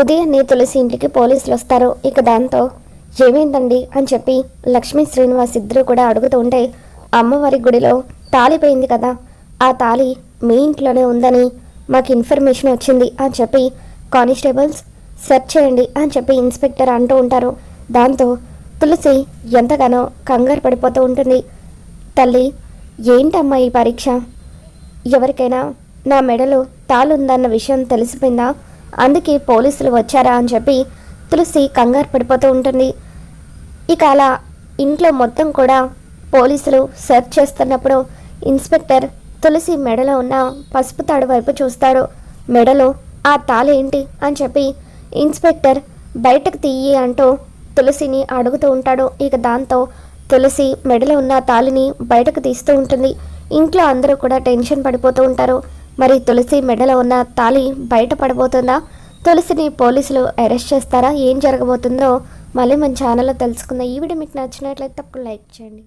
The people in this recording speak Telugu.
ఉదయాన్నే తులసి ఇంటికి పోలీసులు వస్తారు. ఇక దాంతో ఏమైందండి? అని చెప్పి లక్ష్మీ శ్రీనివాస్ ఇద్దరు కూడా అడుగుతూ ఉంటే అమ్మవారి గుడిలో తాళి పోయింది కదా. ఆ తాళి మీ ఇంట్లోనే ఉందని మాకు ఇన్ఫర్మేషన్ వచ్చింది అని చెప్పి కానిస్టేబుల్స్ సెర్చ్ చేయండి అని చెప్పి ఇన్స్పెక్టర్ అంటూ ఉంటారు. దాంతో తులసి ఎంతగానో కంగారు పడిపోతూ ఉంటుంది. తల్లి ఏంటమ్మా ఈ పరీక్ష? ఎవరికైనా నా మెడలో తాళుందన్న విషయం తెలిసిపోయిందా? అందుకే పోలీసులు వచ్చారా అని చెప్పి తులసి కంగారు పడిపోతూ ఉంటుంది. ఇక అలా ఇంట్లో మొత్తం కూడా పోలీసులు సెర్చ్ చేస్తున్నప్పుడు ఇన్స్పెక్టర్ తులసి మెడలో ఉన్న పసుపు తాడు వైపు చూస్తాడు. మెడలో ఆ తాళి ఏంటి? అని చెప్పి ఇన్స్పెక్టర్ బయటకు తీయి అంటూ తులసిని అడుగుతూ ఉంటాడు. ఇక దాంతో తులసి మెడలో ఉన్న తాళిని బయటకు తీస్తూ ఉంటుంది. ఇంట్లో అందరూ కూడా టెన్షన్ పడిపోతూ ఉంటారు. మరి తులసి మెడలో ఉన్న తాళి బయట పడబోతుందా తులసిని పోలీసులు అరెస్ట్ చేస్తారా? ఏం జరగబోతుందో మళ్ళీ మన ఛానల్లో తెలుసుకుందాం. ఈ వీడియో మీకు నచ్చినట్లయితే తప్పకుండా లైక్ చేయండి.